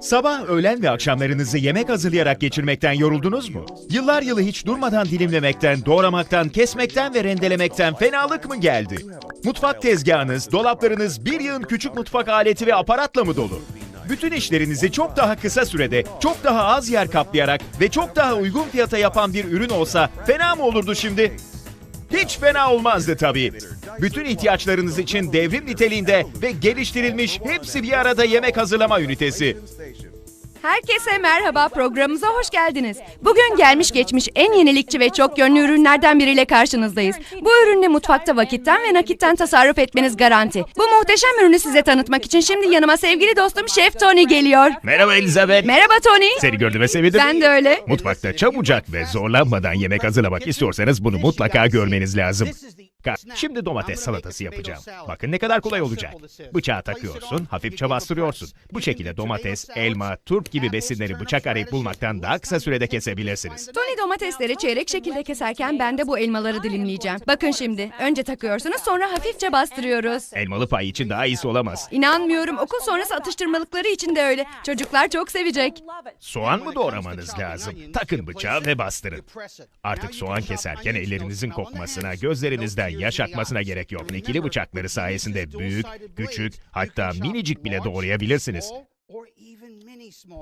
Sabah, öğlen ve akşamlarınızı yemek hazırlayarak geçirmekten yoruldunuz mu? Yıllar yılı hiç durmadan dilimlemekten, doğramaktan, kesmekten ve rendelemekten fenalık mı geldi? Mutfak tezgahınız, dolaplarınız bir yığın küçük mutfak aleti ve aparatla mı dolu? Bütün işlerinizi çok daha kısa sürede, çok daha az yer kaplayarak ve çok daha uygun fiyata yapan bir ürün olsa fena mı olurdu şimdi? Hiç fena olmazdı tabii. Bütün ihtiyaçlarınız için devrim niteliğinde ve geliştirilmiş hepsi bir arada yemek hazırlama ünitesi. Herkese merhaba, programımıza hoş geldiniz. Bugün gelmiş geçmiş en yenilikçi ve çok yönlü ürünlerden biriyle karşınızdayız. Bu ürünle mutfakta vakitten ve nakitten tasarruf etmeniz garanti. Bu muhteşem ürünü size tanıtmak için şimdi yanıma sevgili dostum Şef Tony geliyor. Merhaba Elizabeth. Merhaba Tony. Seni gördüğüme sevindim. Ben de öyle. Mutfakta çabucak ve zorlanmadan yemek hazırlamak istiyorsanız bunu mutlaka görmeniz lazım. Şimdi domates salatası yapacağım. Bakın ne kadar kolay olacak. Bıçağı takıyorsun, hafifçe bastırıyorsun. Bu şekilde domates, elma, turp gibi besinleri bıçak arayıp bulmaktan daha kısa sürede kesebilirsiniz. Tony domatesleri çeyrek şekilde keserken ben de bu elmaları dilimleyeceğim. Bakın şimdi, önce takıyorsunuz sonra hafifçe bastırıyoruz. Elmalı pay için daha iyisi olamaz. İnanmıyorum, okul sonrası atıştırmalıkları için de öyle. Çocuklar çok sevecek. Soğan mı doğramanız lazım? Takın bıçağı ve bastırın. Artık soğan keserken ellerinizin kokmasına, gözlerinizden yaş akmasına gerek yok. İkili bıçakları sayesinde büyük, küçük, hatta minicik bile doğrayabilirsiniz.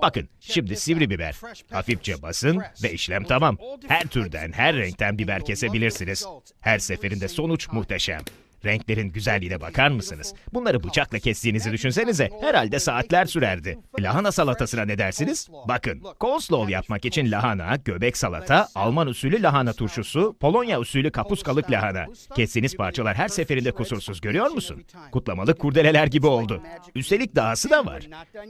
Bakın şimdi sivri biber. Hafifçe basın ve işlem tamam. Her türden, her renkten biber kesebilirsiniz. Her seferinde sonuç muhteşem. Renklerin güzelliğine bakar mısınız? Bunları bıçakla kestiğinizi düşünsenize herhalde saatler sürerdi. Lahana salatasına ne dersiniz? Bakın, coleslaw yapmak için lahana, göbek salata, Alman usulü lahana turşusu, Polonya usulü kapuskalık lahana. Kestiğiniz parçalar her seferinde kusursuz görüyor musun? Kutlamalık kurdeleler gibi oldu. Üstelik dahası da var.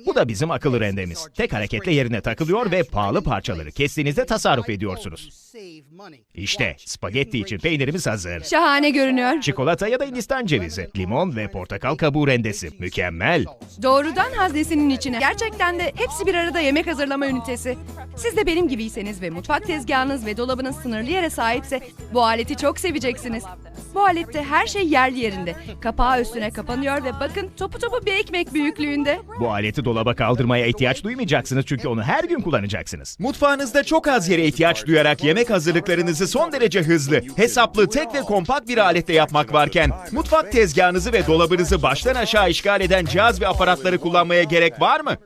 Bu da bizim akıllı rendemiz. Tek hareketle yerine takılıyor ve pahalı parçaları kestiğinizde tasarruf ediyorsunuz. İşte spagetti için peynirimiz hazır. Şahane görünüyor. Çikolata ya da Hindistan cevizi, limon ve portakal kabuğu rendesi. Mükemmel. Doğrudan haznesinin içine. Gerçekten de hepsi bir arada yemek hazırlama ünitesi. Siz de benim gibiyseniz ve mutfak tezgahınız ve dolabınız sınırlı yere sahipse bu aleti çok seveceksiniz. Bu alette her şey yerli yerinde. Kapağı üstüne kapanıyor ve bakın topu topu bir ekmek büyüklüğünde. Bu aleti dolaba kaldırmaya ihtiyaç duymayacaksınız çünkü onu her gün kullanacaksınız. Mutfağınızda çok az yere ihtiyaç duyarak yemek hazırlıklarınızı son derece hızlı, hesaplı, tek ve kompakt bir alette yapmak varken, mutfak tezgahınızı ve dolabınızı baştan aşağı işgal eden cihaz ve aparatları kullanmaya gerek var mı?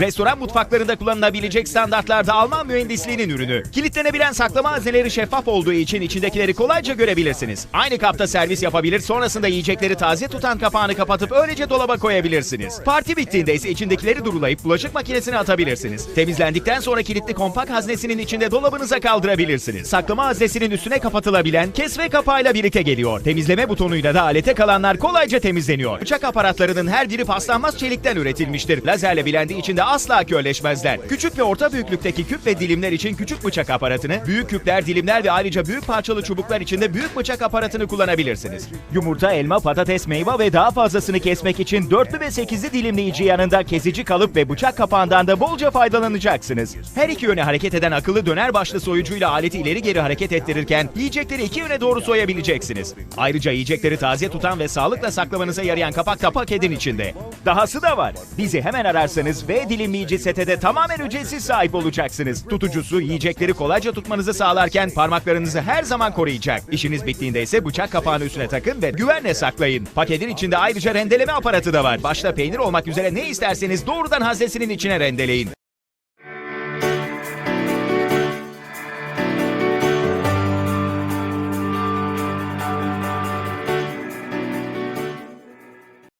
Restoran mutfaklarında kullanılabilecek standartlarda Alman mühendisliğinin ürünü. Kilitlenebilen saklama hazneleri şeffaf olduğu için içindekileri kolayca görebilirsiniz. Aynı kapta servis yapabilir, sonrasında yiyecekleri taze tutan kapağını kapatıp öylece dolaba koyabilirsiniz. Parti bittiğinde ise içindekileri durulayıp bulaşık makinesine atabilirsiniz. Temizlendikten sonra kilitli kompak haznesinin içinde dolabınıza kaldırabilirsiniz. Saklama haznesinin üstüne kapatılabilen kesme kapağıyla birlikte geliyor. Temizleme butonuyla da alete kalanlar kolayca temizleniyor. Bıçak aparatlarının her biri paslanmaz çelikten üretilmiştir. Lazerle bilendiği için de asla körleşmezler. Küçük ve orta büyüklükteki küp ve dilimler için küçük bıçak aparatını, büyük küpler, dilimler ve ayrıca büyük parçalı çubuklar için de büyük bıçak aparatını kullanabilirsiniz. Yumurta, elma, patates, meyve ve daha fazlasını kesmek için dörtlü ve sekizli dilimleyici yanında kesici kalıp ve bıçak kapağından da bolca faydalanacaksınız. Her iki yöne hareket eden akıllı döner başlı soyucuyla aleti ileri geri hareket ettirirken yiyecekleri iki yöne doğru soyabileceksiniz. Ayrıca yiyecekleri taze tutan ve sağlıkla saklamanıza yarayan kapak da paketin içinde. Dahası da var. Bizi hemen ararsanız ve dilimleyici sete tamamen ücretsiz sahip olacaksınız. Tutucusu yiyecekleri kolayca tutmanızı sağlarken parmaklarınızı her zaman koruyacak. İşiniz bittiğinde ise bıçak kapağını üstüne takın ve güvenle saklayın. Paketin içinde ayrıca rendeleme aparatı da var. Başta peynir olmak üzere ne isterseniz doğrudan haznesinin içine rendeleyin.